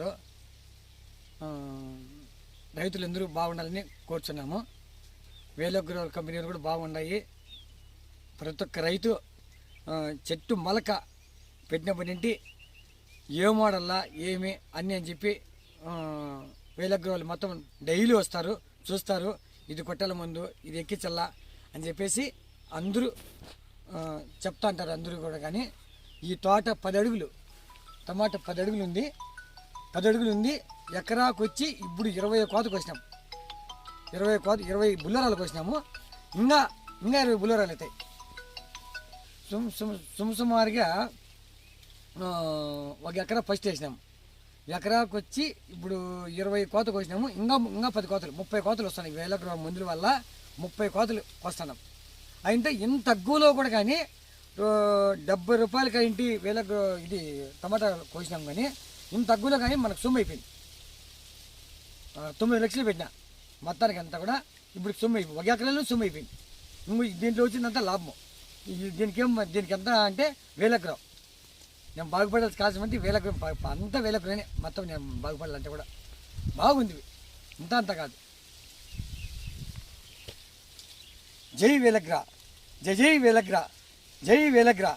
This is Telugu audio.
లో, రైతులు అందరూ బాగుండాలని కోరుచున్నాము. వేలగ్రో కంపెనీలు కూడా బాగున్నాయి. ప్రతి ఒక్క రైతు చెట్టు మొలక పెట్టినప్పటి నుండి ఏ మోడల్లా ఏమి అన్నీ అని చెప్పి వేలగ్రోలు మొత్తం డైలీ వస్తారు చూస్తారు. ఇది కొట్టాల ముందు ఇది ఎక్కించల్లా అని చెప్పేసి అందరూ చెప్తా అంటారు అందరూ కూడా. కానీ ఈ తోట పది అడుగులు టమాటా పది అడుగులు ఉంది. పది అడుగులు ఉంది ఎకరాకు వచ్చి ఇప్పుడు ఇరవై కోతకు వచ్చినాం. ఇరవై కోత ఇరవై బుల్లరాలకు వచ్చినాము. ఇంకా ఇంకా ఇరవై బుల్లరాలు అవుతాయి. సుమ్ సుమ్ సుమ్ సుమారుగా ఒక ఎకరా ఫస్ట్ వేసినాము ఎకరాకు వచ్చి ఇప్పుడు ఇరవై కోతకు వచ్చినాము. ఇంకా ఇంకా పది కోతలు ముప్పై కోతలు వస్తున్నాయి. వేల గ్రామ మందుల వల్ల ముప్పై కోతలు వస్తున్నాం. అయితే ఇంత తక్కువలో కూడా కానీ డెబ్బై రూపాయలకి ఇంటి వేల ఇది టమాటా కోసినాం కానీ ఇంత తగ్గులో కానీ మనకు సొమ్ము అయిపోయింది. తొమ్మిది లక్షలు పెట్టిన. మొత్తానికి అంతా కూడా ఇప్పుడు సొమ్ము అయిపోయింది ఒక ఎకరాలు సొమ్ము అయిపోయింది. ఇంకో దీంట్లో వచ్చిందంతా లాభము. దీనికి ఏం దీనికి ఎంత అంటే వేల నేను బాగుపడాల్సి కాల్సిన అంటే వేల అంత ప- అంతా మొత్తం నేను బాగుపడాలంటే కూడా. బాగుంది ఇంత అంత కాదు. జై వేలగ్ర జై జై వేలగ్ర జై వేలగ్ర